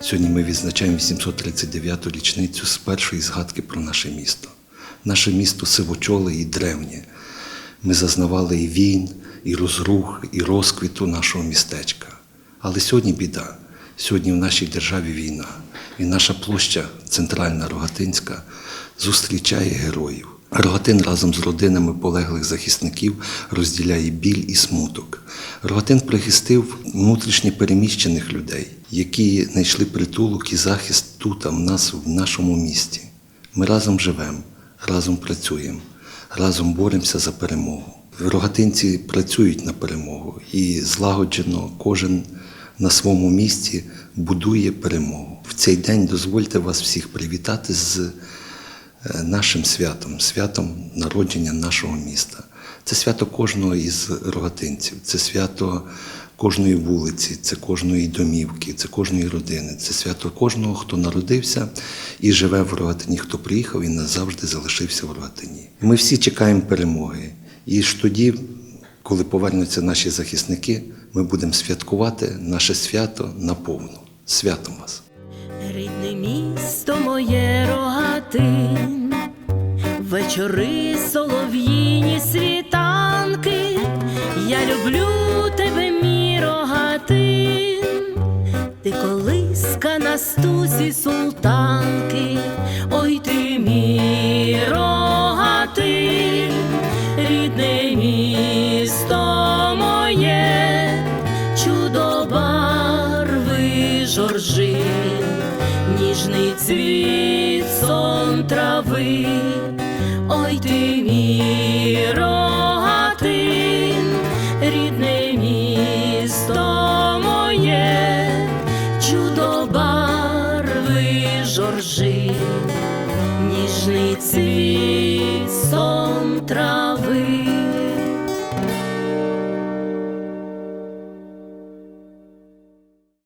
Сьогодні ми відзначаємо 839-ту річницю з першої згадки про наше місто. Наше місто сивочоле і древнє. Ми зазнавали і війн, і розрух, і розквіту нашого містечка. Але сьогодні біда. Сьогодні в нашій державі війна. І наша площа, центральна Рогатинська, зустрічає героїв. Рогатин разом з родинами полеглих захисників розділяє біль і смуток. Рогатин прихистив внутрішньо переміщених людей, які знайшли притулок і захист тут, а в нас, в нашому місті. Ми разом живемо, разом працюємо, разом боремося за перемогу. Рогатинці працюють на перемогу і злагоджено кожен на своєму місці будує перемогу. В цей день дозвольте вас всіх привітати з нашим святом, святом народження нашого міста. Це свято кожного із рогатинців, це свято кожної вулиці, це кожної домівки, це кожної родини, це свято кожного, хто народився і живе в Рогатині, хто приїхав і назавжди залишився в Рогатині. Ми всі чекаємо перемоги. І ж тоді, коли повернуться наші захисники, ми будемо святкувати наше свято наповну. Святом вас! Рідне місто моє рогатин, вечори солов'їні світанки, я люблю тебе, мій рогатин, ти? Колиска на стузі султанки, ой ти мій рогатин, рідне місто моє, чудо барви жоржин, ніжний цвіт сон трави, рідне місто моє, чудо барви жоржи, ніжний цвіт сон трави.